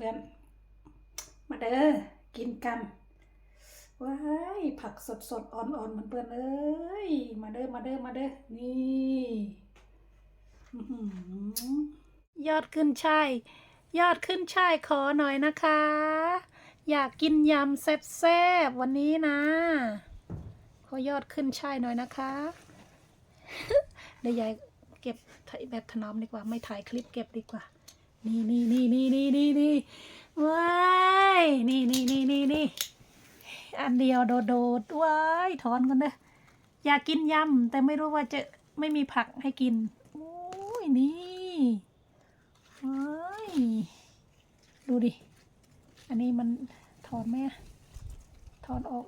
พื่อนๆ มาเด้อกินกัน ว้ายผักสดสดๆอ่อนๆเพื่อนๆเอ้ย มาเด้อมาเด้อมาเด้อนี่ยอดขึ้นช่ายยอดขึ้นช่ายขอหน่อยนะคะ อยากกินยำแซ่บๆวันนี้นะ ขอยอดขึ้นช่ายหน่อยนะคะเดี๋ยวยายเก็บแบบถนอมดีกว่า ไม่ถ่ายคลิปเก็บดีกว่า นี่นี่นี่นี่นี่นี่นี่ว้ายนี่นี่นี่นี่นี่อันเดียวโดดโดดว้ายถอนกันเด้ออยากกินยำแต่ไม่รู้ว่าจะไม่มีผักให้กินโอ้ยนี่ว้ายดูดิ อันนี้มันถอนไหมถอนออก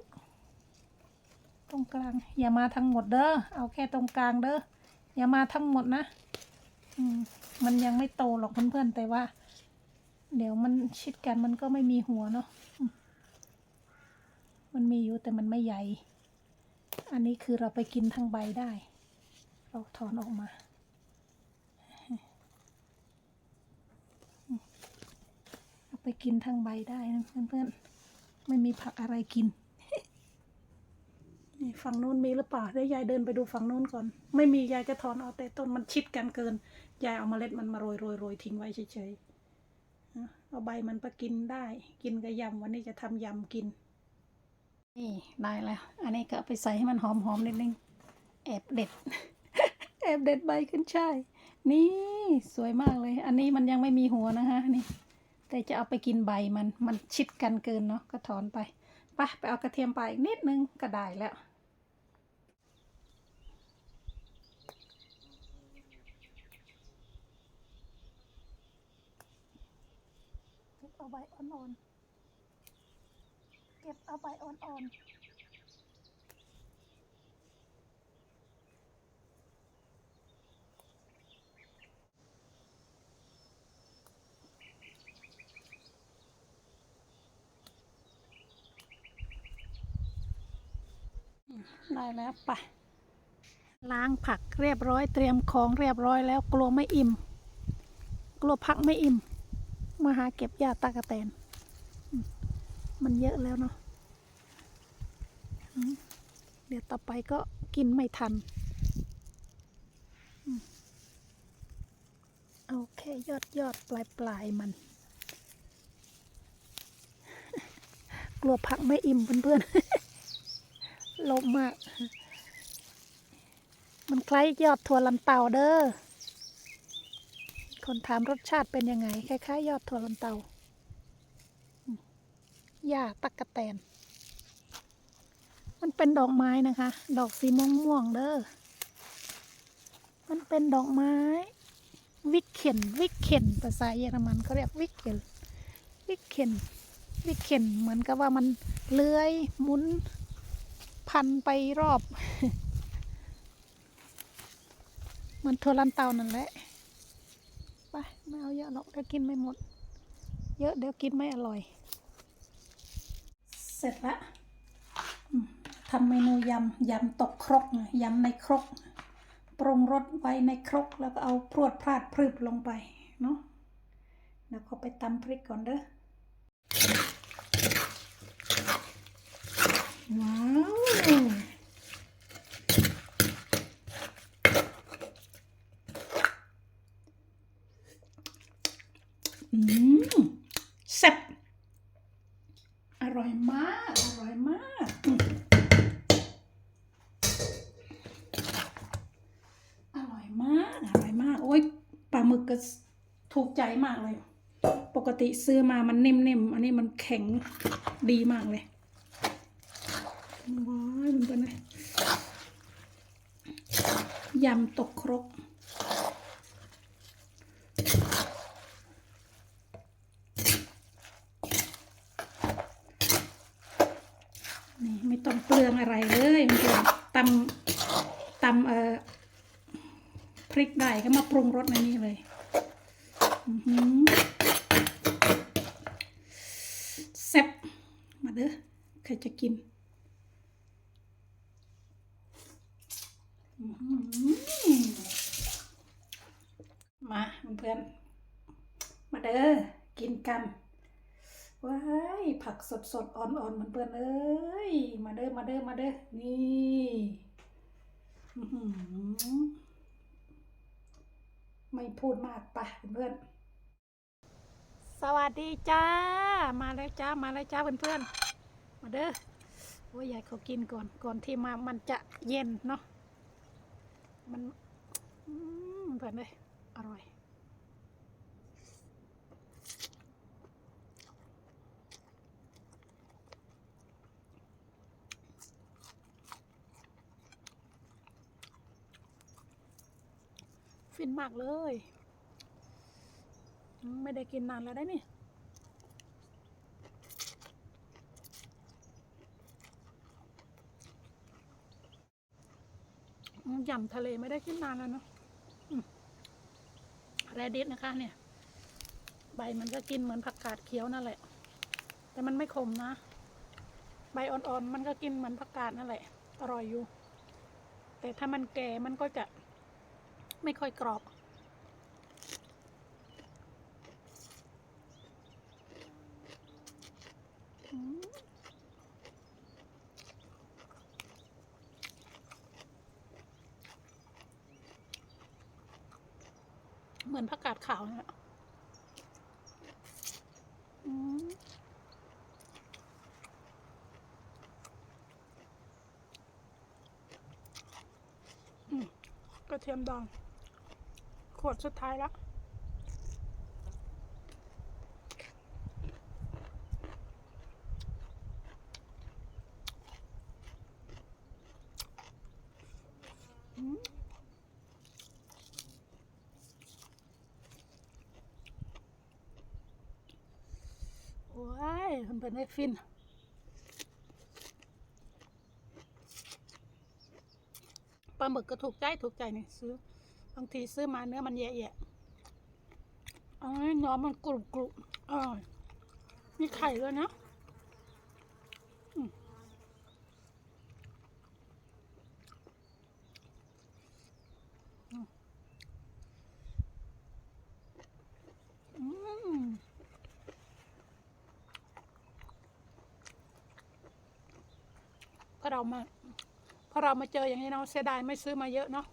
ตรงกลาง อย่ามาทั้งหมดเด้อเอาแค่ตรงกลางเด้ออย่ามาทั้งหมดนะ อืมมันยังไม่โตหรอกเพื่อนๆแต่ว่า เดี๋ยวมันชิดกันมันก็ไม่มีหัวเนาะมันมีอยู่แต่มันไม่ใหญ่ อันนี้คือเราไปกินทั้งใบได้ เราถอนออกมาเอาไปกินทั้งใบได้นะเพื่อนๆ ไม่มีผักอะไรกิน ฝั่งนู้นมีหรือเปล่าเดี๋ยวยายเดินไปดูฝั่งนู้นก่อน ไม่มียายจะถอนเอาแต่ต้นมันชิดกันเกิน ยายเอาเมล็ดมันมาโรยโรยโรยทิ้งไว้เฉยๆเอาใบมันไปกินได้ กินกับยำวันนี้จะทำยำกิน นี่ได้แล้ว อันนี้ก็เอาไปใส่ให้มันหอมๆนิดนึงแอบเด็ด แอบเด็ดใบขึ้นช่ายนี่สวยมากเลย อันนี้มันยังไม่มีหัวนะคะนี่แต่จะเอาไปกินใบมันมันชิดกันเกินเนาะก็ถอนไปไปไปเอากระเทียมไปอีกนิดนึงก็ได้แล้ว เก็บเอา ใบอ่อนๆ เก็บเอาใบอ่อนๆได้แล้วไปล้างผักเรียบร้อยเตรียมของเรียบร้อยแล้วกลัวไม่อิ่ม กลัวผักไม่อิ่ม มาหาเก็บหญ้าตากระแตน มันเยอะแล้วเนาะเดี๋ยวต่อไปก็กินไม่ทัน โอเค ยอดยอดปลายปลายมัน กลัวผักไม่อิ่มเพื่อนๆลบมาก มันคล้ายยอดถั่วลันเต่าเด้อ คนถามรสชาติเป็นยังไง คล้ายๆ ยอดถั่วลันเตาหญ้าตักกะแตน มันเป็นดอกไม้นะคะ ดอกสีม่วงม่วงๆเด้อ มันเป็นดอกไม้ วิกเข็น วิกเข็น ภาษาเยอรมันเขาเรียกวิกเข็น วิกเข็น วิกเข็น เหมือนกับว่ามันเลื้อยหมุน พันไปรอบ มันถั่วลันเตานั่นแหละ ไม่เอาเยอะหรอกเดี๋ยวกินไม่หมด เยอะเดี๋ยวกินไม่อร่อย เสร็จละทำเมนูยำยำตกครกไงยำในครก ปรุงรสไว้ในครก แล้วก็เอาพรวดพราดพรึบลงไปเนาะแล้วก็ไปตำพริกก่อนเด้อว้าวอืมแซ่บอร่อยมาก อร่อยมากอืมอร่อยมาก อร่อยมาก โอ้ยปลาห มึกก็ถูกใจมากเลย ปกติซื้อมามันเนิ่มๆ อันนี้มันแข็งดีมากเลยว้ายมันเป็นไงยำตกครกนี่ไม่ต้องเปลืองอะไรเลยมันเป็นตำตำเอ่อ พริกได้ก็มาปรุงรสในนี้เลยอื้อหือแซ่บมาเด้อใครจะกินมาเพื่อนมาเด้อกินกันว้ายผักสดสดอ่อนๆมันเปื่อนเอ้ยมาเด้อมาเด้อมาเด้อนี่อื ไม่พูดมากปะเพื่อนสวัสดีจ้า มาแล้วจ้า มาแล้วจ้าเพื่อนเพื่อนมาเด้อโอ้ยยายเขากินก่อนก่อนที่มามันจะเย็นเนาะมันอืมเพื่อนเลยอร่อย ฟินมากเลย ไม่ได้กินนานแล้วได้นี่ ยำทะเลไม่ได้กินนานแล้วเนาะแรดิสนะคะเนี่ย ใบมันก็กินเหมือนผักกาดเขียวนั่นแหละ แต่มันไม่ขมนะ ใบอ่อนๆ มันก็กินเหมือนผักกาดนั่นแหละ อร่อยอยู่ แต่ถ้ามันแก่มันก็จะ ไม่ค่อยกรอบ เหมือนผักกาดขาวเนี่ยอืมอืมกระเทียมดอง ขวดสุดท้ายละอืมโอ้ยมันเป็นไอ้ฟินปลาหมึกก็ถูกใจ ถูกใจนี่ซื้อ บางทีซื้อมาเนื้อมันแย่ๆเอาให้เน้อมันกรุบกรุบอร่อยมีไข่ด้วยนะพอเรามาพอเรามาเจออย่างนี้เนาะเสียดายไม่ซื้อมาเยอะเนาะ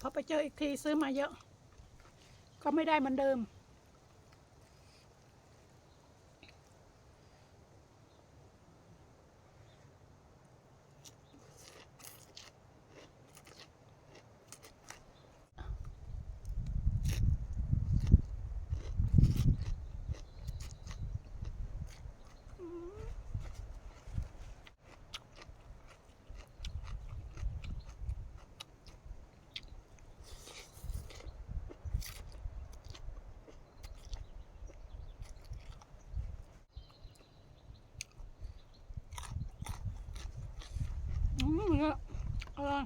พอ ไปเจออีกทีซื้อมาเยอะ ก็ไม่ได้เหมือนเดิม อืมเยอะอร่อย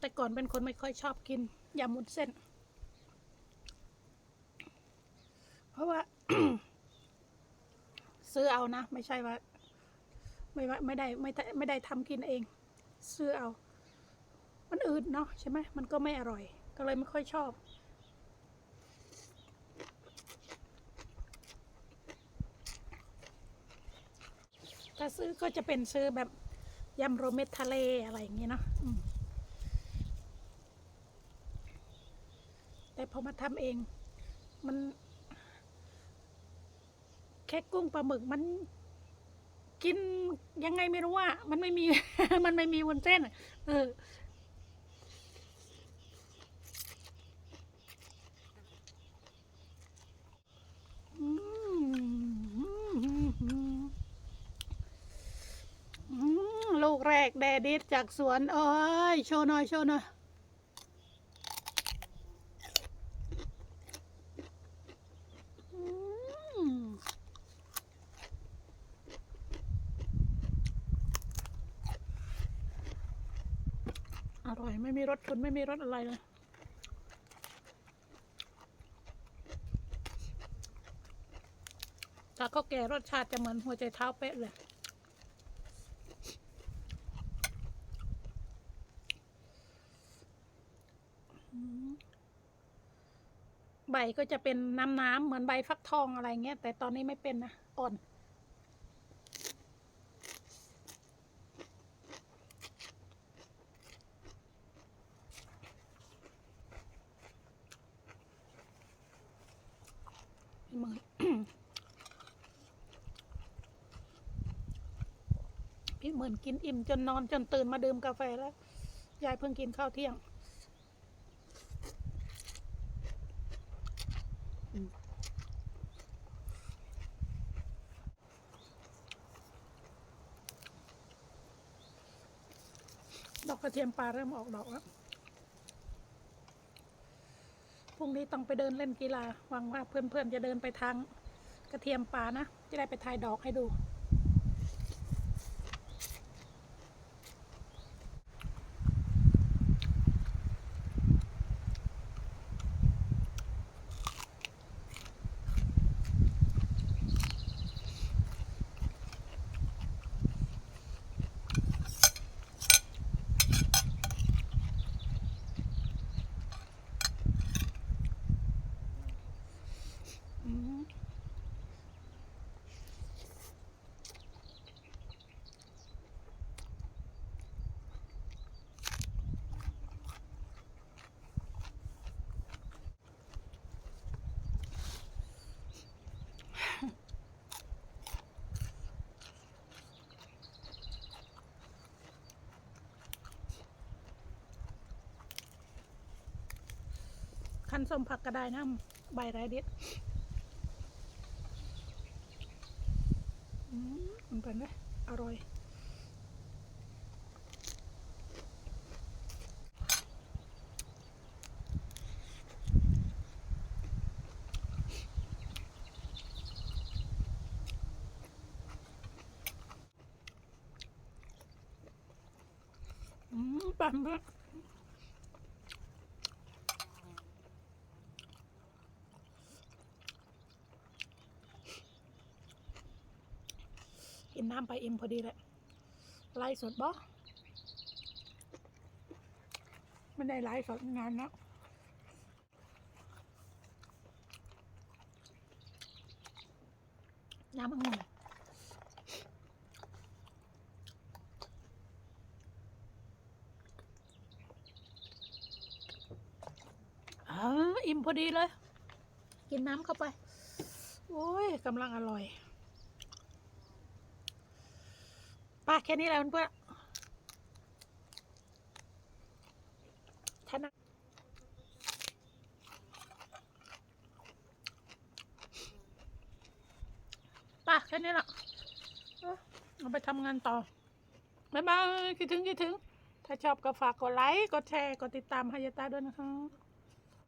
แต่ก่อนเป็นคนไม่ค่อยชอบกินยำมุนเส้น เพราะว่า ซื้อเอานะ ไม่ใช่ว่า ไม่ว่าไม่ได้ไม่ได้ไม่ได้ทำกินเอง ซื้อเอา มันอืดเนาะใช่ไหมมันก็ไม่อร่อย ก็เลยไม่ค่อยชอบ ถ้าซื้อก็จะเป็นซื้อแบบยำโรเม็ดทะเลอะไรอย่างเงี้เนาะแต่พอมาทำเอง มันแค่กุ้งปลาหมึกมันกินยังไงไม่รู้ว่า มันไม่มี มันไม่มีวุ้นเส้น เออมอืมลู กแรกแดดิดจากสวนเอ้ยโชว์หน่อยโชว์หน่อยอืมอร่อย ไม่มีรสคุณไม่มีรสอะไรเลยถ้าเขาแก่รสชาติจะเหมือนหัวใจเท้าเป๊ะเลย ใบก็จะเป็นน้ำน้ำๆเหมือนใบฟักทองอะไรเงี้ย แต่ตอนนี้ไม่เป็นนะ อ่อนพี่หมื่นพี่หมื่นกินอิ่มจนนอนจนตื่นมาดื่มกาแฟแล้ว ยายเพิ่งกินข้าวเที่ยง ดอกกระเทีย มปลาเริ่มออกดอกแล้ว พรุ่งนี้ต้องไปเดินเล่นกีฬาหวังว่าเพื่อนๆจะเดินไปทางกระเทียมปลานะ จะได้ไปถ่ายดอกให้ดู อืม คันส้มผักก็ได้นะใบไรเด็ดอืมมันเป็นไหมอร่อยอืมปั่ นด้วยกินน้ำไปอิ่มพอดีแหละไล่สดบ่ไม่ได้ไล่สดงานแล้วน้ำองุ่นเอออิ่มพอดีเลย กินน้ำเข้าไป โอ้ยกำลังอร่อย ไป้าแค่นี้แหละเพื่อนๆท่านะป้าแค่นี้แหละเอาไปทำงานต่อ บ๊ายบาย คิดถึง คิดถึง ถ้าชอบก็ฝากกดไลค์ กดแชร์ กดติดตามให้ยาตาด้วยนะคะ